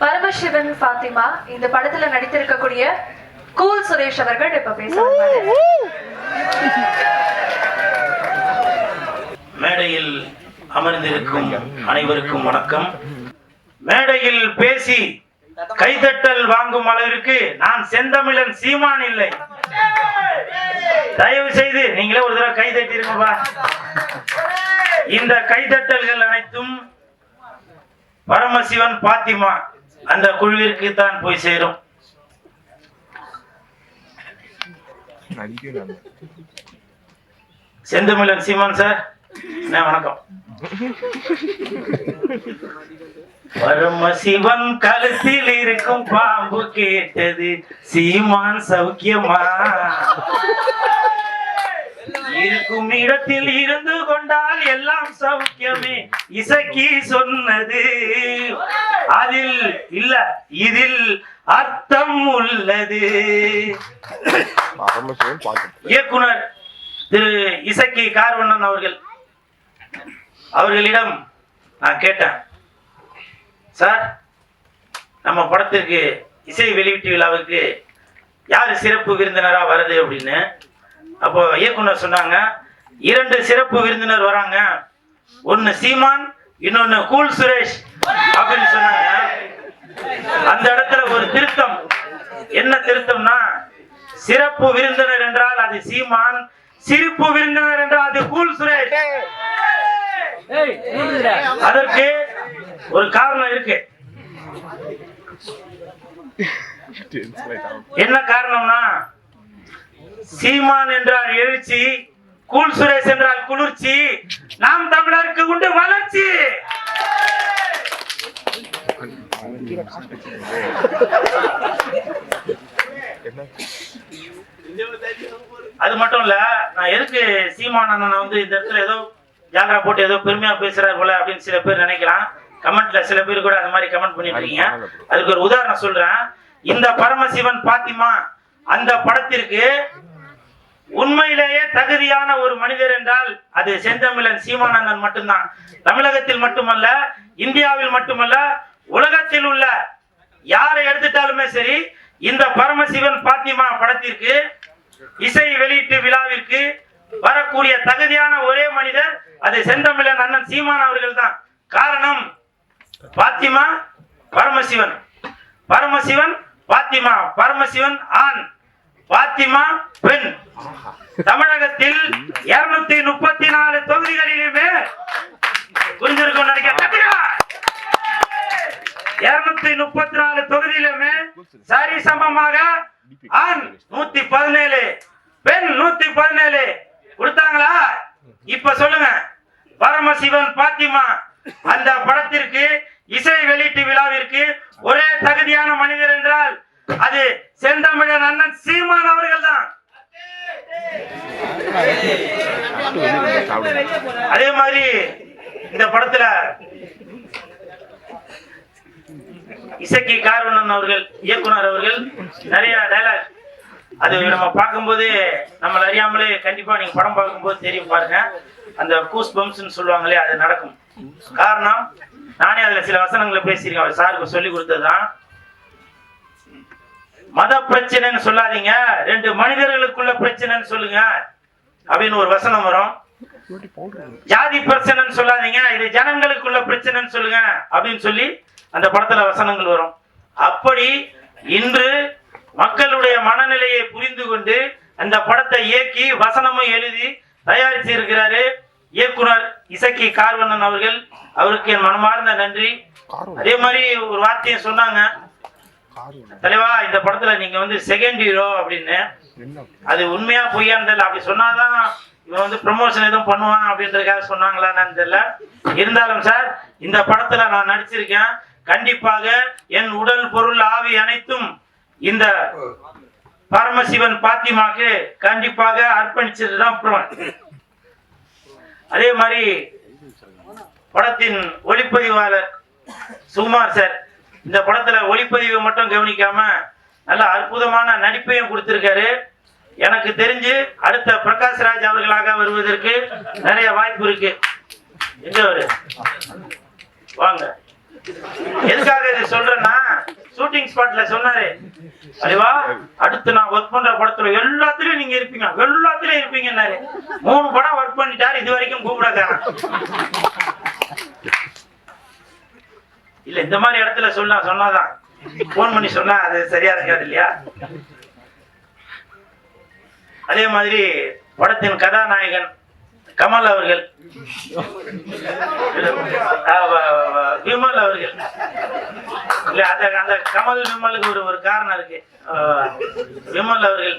பரமசிவன் ஃபாத்திமா இந்த படத்துல நடித்திருக்கக்கூடிய கூல் சுரேஷ் அவர்கள் இப்ப பேச. மேடையில் அமர்ந்திருக்கும் அனைவருக்கும் வணக்கம். மேடையில் பேசி கைதட்டல் வாங்கும் அளவிற்கு நான் செந்தமிழன் சீமான் இல்லை. தயவு செய்து நீங்களே ஒரு தடவை கை தட்டிருங்கப்பா இந்த கைதட்டல்கள் அனைத்தும் பரமசிவன் பாத்திமா அந்த குழுவிற்கு தான் போய் சேரும். செந்தமிழன் சீமான் சார் வணக்கம். பரமசிவன் கழுத்தில் இருக்கும் பாம்பு கேட்டது சீமான் சௌக்கியமா? இருக்கும் இடத்தில் இருந்து கொண்டால் எல்லாம் சௌக்கியமே இசக்கி சொன்னது. அதில் இல்ல இதில் அர்த்தம் உள்ளது. இயக்குனர் திரு இசக்கி கார்வண்ணன் அவர்கள் அவர்களிடம் நான் கேட்டேன். சார் நம்ம படத்திற்கு இசை வெளியீட்டு விழாவுக்கு யார் சிறப்பு விருந்தினரா வருது அப்படின்னு? அப்போ இயக்குனர் சொன்னாங்க இரண்டு சிறப்பு விருந்தினர் வராங்க. ஒன்னு சீமான் இன்னொன்னு கூல் சுரேஷ். அப்படின்னு சொன்னாங்க. அந்த இடத்துல ஒரு திருத்தம். என்ன திருத்தம்னா சிறப்பு விருந்தினர் என்றால் அது சீமான் சிரிப்பு விருந்தினர் என்றால் அது கூல் சுரேஷ். அதற்கு ஒரு காரணம் இருக்கு. என்ன காரணம்னா சீமான் என்றால் எழுச்சி கூல் சுரேஷ் என்றால் குளிர்ச்சி நாம் தமிழருக்கு உண்டு வளர்ச்சி. அது மட்டும் இல்ல நான் எதுக்கு சீமான் அண்ணனை வந்து இந்த இடத்துல ஏதோ ஜாலரா போட்டு ஏதோ பெருமையா பேசுறாரு போல அப்படின்னு சில பேர் நினைக்கலாம். கமெண்ட்ல சில பேர் கூட அந்த மாதிரி கமெண்ட் பண்ணிட்டு இருக்கீங்க அதுக்கு ஒரு உதாரணம் சொல்றேன். இந்த பரமசிவன் பாத்திமா அந்த படத்திற்கு உண்மையிலேயே தகுதியான ஒரு மனிதர் என்றால் அது செந்தமிழன் சீமானந்தன் மட்டும்தான். தமிழகத்தில் மட்டுமல்ல இந்தியாவில் மட்டுமல்ல உலகத்தில் உள்ள யாரை எடுத்துட்டாலுமே சரி இந்த பரமசிவன் பாத்திமா படத்திற்கு இசை வெளியீட்டு விழாவிற்கு வரக்கூடிய தகுதியான ஒரே மனிதர் அது செந்தமிழன் அண்ணன் சீமான் அவர்கள் தான் காரணம் பாத்திமா பரமசிவன். பரமசிவன் பாத்திமா பரமசிவன் ஆண். பாத்திமா பெண். தமிழகத்தில் இருநூத்தி முப்பத்தி நாலு தொகுதிகளிலுமே புரிஞ்சிருக்கும் நினைக்கிறேன். இருநூத்தி முப்பத்தி நாலு தொகுதியிலுமே சரி சமமாக ஆண் நூத்தி பதினேழு பெண் நூத்தி பதினேழு கொடுத்தாங்களா? இப்ப சொல்லுங்க. பரமசிவன் பாத்திமா அந்த படத்திற்கு இசை வெளியீட்டு விழாவிற்கு ஒரே தகுதியான மனிதர் என்றால் அது செந்தமிழன் அண்ணன் சீமான் அவர்கள் தான் அதே மாதிரி இந்த படத்துல இசக்கி கார்வண்ணன் அவர்கள் இயக்குனர் அவர்கள் நிறைய டைலாக் அது நம்ம பார்க்கும்போது நம்மள அறியாமலே கண்டிப்பா நீங்க படம் பார்க்கும்போது தெரியும் பாருங்க. அந்த கூஸ் பம்ப்ஸ்னு சொல்லுவாங்களே அது நடக்கும். காரணம் நானே அதுல சில வசனங்களை பேசியிருக்கேன். அவர் சாருக்கு சொல்லி கொடுத்ததுதான். மத பிரச்சனைன்னு சொல்லாதீங்க. ரெண்டு மனிதர்களுக்குள்ள பிரச்சனைன்னு சொல்லுங்க. அப்படின்னு ஒரு வசனம் வரும். ஜாதி பிரச்சனைன்னு சொல்லாதீங்க. இது ஜனங்களுக்குள்ள பிரச்சனைன்னு சொல்லுங்க. அப்படின்னு சொல்லி அந்த படத்துல வசனங்கள் வரும். அப்படி இன்று மக்களுடைய மனநிலையை புரிந்து கொண்டு அந்த படத்தை இயக்கி வசனமும் எழுதி தயாரித்து இருக்கிறாரு இயக்குனர் இசக்கி கார்வண்ணன் அவர்கள். அவருக்கு என் மனமார்ந்த நன்றி. அதே மாதிரி ஒரு வார்த்தையை சொன்னாங்க. தலைவா இந்த படத்துல நீங்க வந்து செகண்ட் ஹீரோ அப்படின்னு. அது உண்மையா பொய்யான்னு தெரியல. அப்படி சொன்னாதான் இவன் வந்து ப்ரமோஷன் எதுவும் பண்ணுவான் அப்படின்றதுக்காக சொன்னாங்களான்னு தெரியல. இருந்தாலும் சார் இந்த படத்துல நான் நடிச்சிருக்கேன். கண்டிப்பாக என் உடல் பொருள் ஆவி அனைத்தும் இந்த பரமசிவன் பாத்தியமாக கண்டிப்பாக அர்ப்பணிச்சது தான் அப்புறம் அதே மாதிரி படத்தின் ஒளிப்பதிவாளர் சுகுமார் சார் இந்த படத்துல ஒளிப்பதிவை மட்டும் கவனிக்காம நல்ல அற்புதமான நடிப்பையும் கொடுத்திருக்காரு. எனக்கு தெரிஞ்சு அடுத்த பிரகாஷ் ராஜ் அவர்களாக வருவதற்கு நிறைய வாய்ப்பு இருக்கு. எங்க வாங்க. எதுக்காக இது சொல்றேன்னா ஷூட்டிங் ஸ்பாட்ல சொன்னாரு. அறிவா அடுத்து நான் ஒர்க் பண்ற படத்துல எல்லாத்துலயும் நீங்க இருப்பீங்க. எல்லாத்துலயும் இருப்பீங்கன்னாரு. மூணு படம் ஒர்க் பண்ணிட்டாரு இது வரைக்கும் கூப்பிடாதான இல்ல இந்த மாதிரி இடத்துல சொன்னா சொன்னாதான். போன் பண்ணி சொன்னா அது சரியா இருக்காது இல்லையா? அதே மாதிரி படத்தின் கதாநாயகன் கமல் அவர்கள். விமல் அவர்கள். இல்ல அந்த அந்த கமல் விமலுக்கு ஒரு ஒரு காரணம் இருக்கு. விமல் அவர்கள்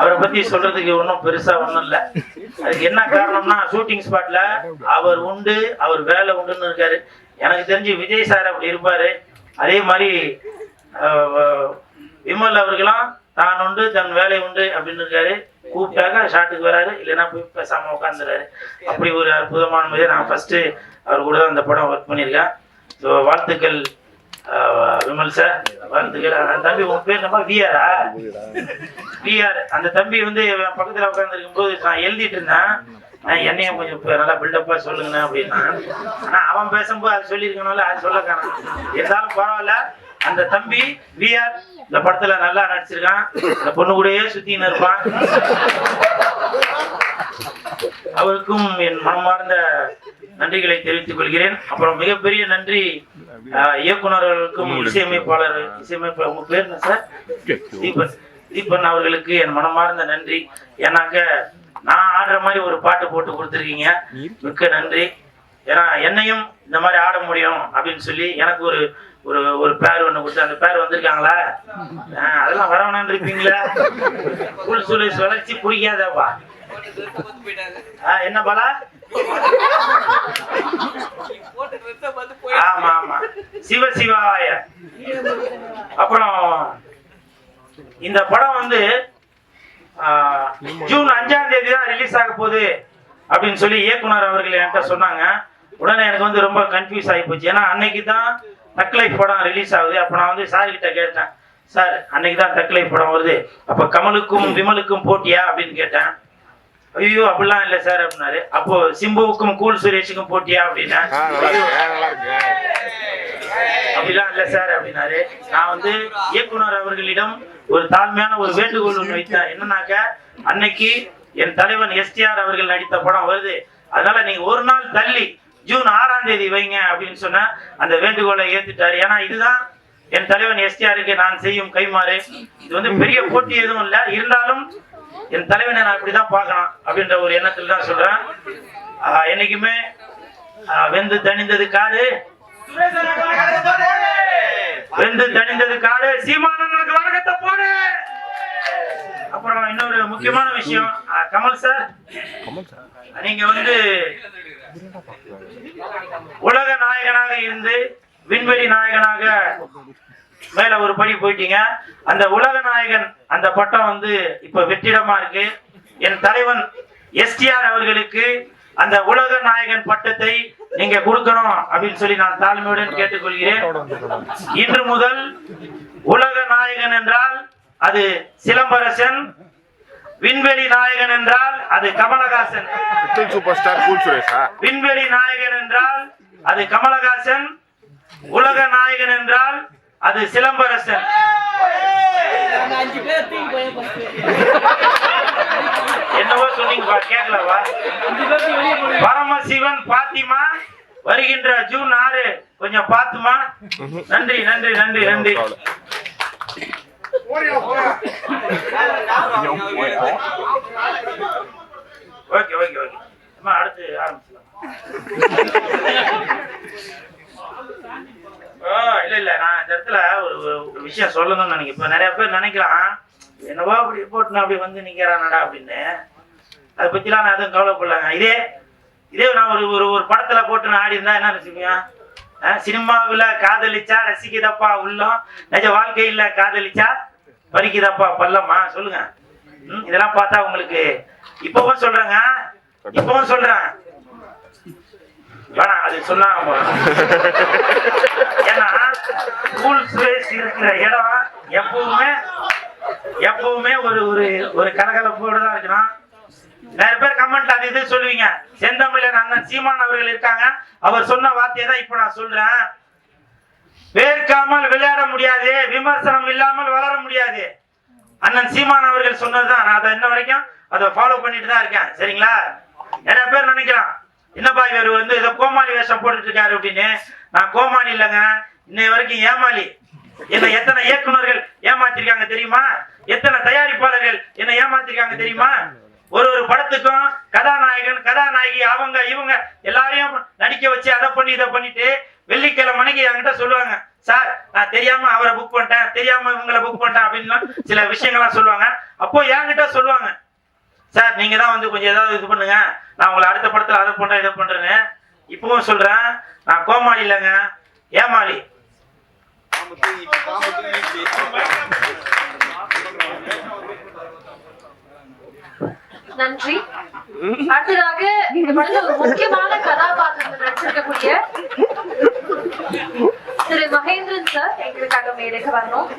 அவரை பத்தி சொல்றதுக்கு ஒன்றும் பெருசா ஒன்றும் இல்ல. அதுக்கு என்ன காரணம்னா ஷூட்டிங் ஸ்பாட்ல அவர் உண்டு அவர் வேலை உண்டுன்னு இருக்காரு. எனக்கு தெரிஞ்சு விஜய் சார் அப்படி இருப்பாரு. அதே மாதிரி விமல் அவர்களும் தான் உண்டு தன் வேலை உண்டு அப்படின்னு இருக்காரு. கூப்பிட்டாக்க ஷாட்டுக்கு வராரு. இல்லைன்னா போய் பேசாம உட்காந்துறாரு அப்படி ஒரு அற்புதமான முறையை நான் ஃபர்ஸ்ட் அவர் கூட தான் அந்த படம் ஒர்க் பண்ணியிருக்கேன். ஸோ வாழ்த்துக்கள் விமல் சார் வாழ்த்துக்கள். அந்த தம்பி உன் பேர் நம்ம விஆரா விஆர் அந்த தம்பி வந்து என் பக்கத்துல உட்காந்துருக்கும் போது நான் எழுதிட்டு இருந்தேன். நான் என்னையும் கொஞ்சம் நல்லா பில்டப்பா சொல்லுங்கண்ணே அப்படின்னா. ஆனா அவன் பேசும்போது அது சொல்லியிருக்கனால அது சொல்ல காணும் இருந்தாலும் பரவாயில்ல. அந்த தம்பி விஆர் இந்த படத்துல நல்லா நடிச்சிருக்கான். இந்த பொண்ணு கூடயே சுத்தின்னு இருப்பான். அவருக்கும் என் மனமார்ந்த நன்றிகளை தெரிவித்துக் கொள்கிறேன். அப்புறம் மிகப்பெரிய நன்றி ஆஹ், இயக்குனர்களுக்கும் இசையமைப்பாளர் இசையமைப்பாளர் உங்க பேர் என்ன சார்? தீபன். தீபன் அவர்களுக்கு என் மனமார்ந்த நன்றி. ஏன்னாக்க நான் ஆடுற மாதிரி ஒரு பாட்டு போட்டு கொடுத்துருக்கீங்க. மிக்க நன்றி. ஏன்னா என்னையும் இந்த மாதிரி ஆட முடியும் அப்படின்னு சொல்லி எனக்கு ஒரு ஒரு ஒரு பேர் ஒண்ணு கொடுத்து அந்த பேர் வந்திருக்காங்களா? அதெல்லாம் வரவனான்னு இருப்பீங்களா புல் சுலேஷ் வளர்ச்சி பிடிக்காதப்பா என்ன பாலா? ஆமா ஆமா. சிவ சிவாய. அப்புறம் இந்த படம் வந்து ஜூன் அஞ்சாம் தேதி தான் ரிலீஸ் ஆக போகுது அப்படின்னு சொல்லி இயக்குனர் அவர்கள் என்கிட்ட சொன்னாங்க. உடனே எனக்கு வந்து ரொம்ப கன்ஃபியூஸ் ஆகி போச்சு. ஏன்னா அன்னைக்கு தான் தக்லைஃப் படம் ரிலீஸ் ஆகுது. அப்போ நான் வந்து சார் கிட்ட கேட்டேன் சார் அன்னைக்கு தான் தக்லைஃப் படம் வருது. அப்போ கமலுக்கும் விமலுக்கும் போட்டியா? அப்படின்னு கேட்டேன். ஐயோ அப்படிலாம் இல்லை சார் அப்படின்னாரு. அப்போ சிம்புவுக்கும் கூல் சுரேஷுக்கும் போட்டியா அப்படின்னா அப்படிலாம் இல்ல சார் அப்படின்னாரு. நான் வந்து இயக்குனர் அவர்களிடம் ஒரு தாழ்மையான ஒரு வேண்டுகோள் ஒன்று வைத்தேன். என்னன்னாக்க அன்னைக்கு என் தலைவன் எஸ்டிஆர் அவர்கள் நடித்த படம் வருது. அதனால நீங்க ஒரு நாள் தள்ளி ஜூன் ஆறாம் தேதி வைங்க அப்படின்னு சொன்ன அந்த வேண்டுகோளை ஏத்துட்டாரு. ஏன்னா இதுதான் என் தலைவன் எஸ்டிஆருக்கு நான் செய்யும் கைமாறு இது வந்து பெரிய போட்டி எதுவும் இல்லை. இருந்தாலும் என் தலைவனை நான் இப்படிதான் பார்க்கணும் அப்படின்ற ஒரு எண்ணத்தில் தான் சொல்றேன். என்னைக்குமே வெந்து தணிந்தது காடு. வெந்து தணிந்தது காடு. சீமானனுக்கு வணக்கத்தை போடு. அப்புறம் இன்னொரு முக்கியமான விஷயம். கமல் சார். நீங்க வந்து உலக நாயகனாக இருந்து விண்வெளி நாயகனாக மேல ஒரு படி போயிட்டீங்க. அந்த உலக நாயகன் அந்த பட்டம் வந்து இப்ப வெற்றிடமா இருக்கு. என் தலைவன் எஸ்டிஆர் அவர்களுக்கு அந்த உலக நாயகன் பட்டத்தை நீங்க கொடுக்கணும் அப்படின்னு சொல்லி நான் தாழ்மையுடன் கேட்டுக்கொள்கிறேன். இன்று முதல் உலக நாயகன் என்றால் அது சிலம்பரசன் விண்வெளி நாயகன் என்றால் அது கமலஹாசன். சூப்பர் ஸ்டார் கூல் சுரேஷா விண்வெளி நாயகன் என்றால் அது கமலஹாசன். உலக நாயகன் என்றால் அது சிலம்பரசன். என்னவோ சொன்னீங்கப்பா கேட்கலவா. பரமசிவன் பாத்திமா வருகின்ற ஜூன் ஆறு. கொஞ்சம் பாத்துமா? நன்றி நன்றி நன்றி நன்றி. ஓகே ஓகே ஓகே அம்மா அடுத்து ஆரம்பிச்சலாம் ஓ இல்ல இல்ல நான் இந்த இடத்துல ஒரு ஒரு- விஷயம் சொல்லணும்னு நினைக்கிறேன் இப்ப நிறைய பேர் நினைக்கலாம் என்னவோ அப்படி போட்டு அப்படி வந்து நிக்கிறானடா அப்படின்னு அதை பத்திலாம் நான் எதுவும் கவலைப்படலாங்க இதே இதே நான் ஒரு ஒரு ஒரு படத்துல போட்டு நான் ஆடி இருந்தா என்ன நினைச்சுப்பீங்க சினிமாவில் காதலிச்சா ரசிக்குதப்பா உள்ளம் நிஜ வாழ்க்கையில் காதலிச்சா வலிக்குதாப்பா பல்லம்மா சொல்லுங்க. ம், இதெல்லாம் பார்த்தா உங்களுக்கு இப்பவும் சொல்றாங்க. இப்பவும் சொல்றேன். வேணாம் அது சொல்லாம ஏன்னா ஸ்கூல் ஸ்பேஸ் இருக்கிற இடம் எப்பவுமே எப்பவுமே ஒரு ஒரு ஒரு கலகலப்போடு தான் இருக்கணும். நிறைய பேர் கமெண்ட் அது இது சொல்லுவீங்க. செந்தமிழன் அண்ணன் சீமான் அவர்கள் இருக்காங்க. அவர் சொன்ன வார்த்தையை தான் இப்போ நான் சொல்றேன். வேர்க்காமல் விளையாட முடியாது விமர்சனம் இல்லாமல் வளர முடியாது. அண்ணன் சீமான் அவர்கள் சொன்னதுதான். நான் அதை இன்ன வரைக்கும் அதை ஃபாலோ பண்ணிட்டு தான் இருக்கேன். சரிங்களா? நிறைய பேர் நினைக்கிறான் என்னப்பா இவர் வந்து இதை கோமாளி வேஷம் போட்டுட்டு இருக்காரு அப்படின்னு. நான் கோமாளி இல்லைங்க. இன்னை வரைக்கும் ஏமாளி. என்ன எத்தனை இயக்குனர்கள் ஏமாத்திருக்காங்க தெரியுமா? எத்தனை தயாரிப்பாளர்கள் என்ன ஏமாத்திருக்காங்க தெரியுமா? ஒரு ஒரு படத்துக்கும் கதாநாயகன் கதாநாயகி அவங்க இவங்க எல்லாரையும் நடிக்க வச்சு அதை பண்ணி இதை பண்ணிட்டு வெள்ளிக்கிழமை மணிக்கு என்கிட்ட சொல்லுவாங்க சார் நான் தெரியாம அவரை புக் பண்ணிட்டேன் தெரியாம இவங்களை புக் பண்ணிட்டேன் அப்படின்லாம் சில விஷயங்கள்லாம் சொல்லுவாங்க. அப்போ என்கிட்ட சொல்லுவாங்க சார் நீங்க தான் வந்து கொஞ்சம் ஏதாவது இது பண்ணுங்க. நான் உங்களை அடுத்த படத்துல அதை பண்றேன் இதை பண்றேன்னு. இப்பவும் சொல்றேன் நான் கோமாளி இல்லைங்க. ஏமாளி நன்றி. அடுத்ததாக இந்த படத்துல ஒரு முக்கியமான கதாபாத்திரத்தை நடிச்சிருக்கக்கூடிய திரு மகேந்திரன் சார் எங்களுக்காக மேடைக்கு வரணும்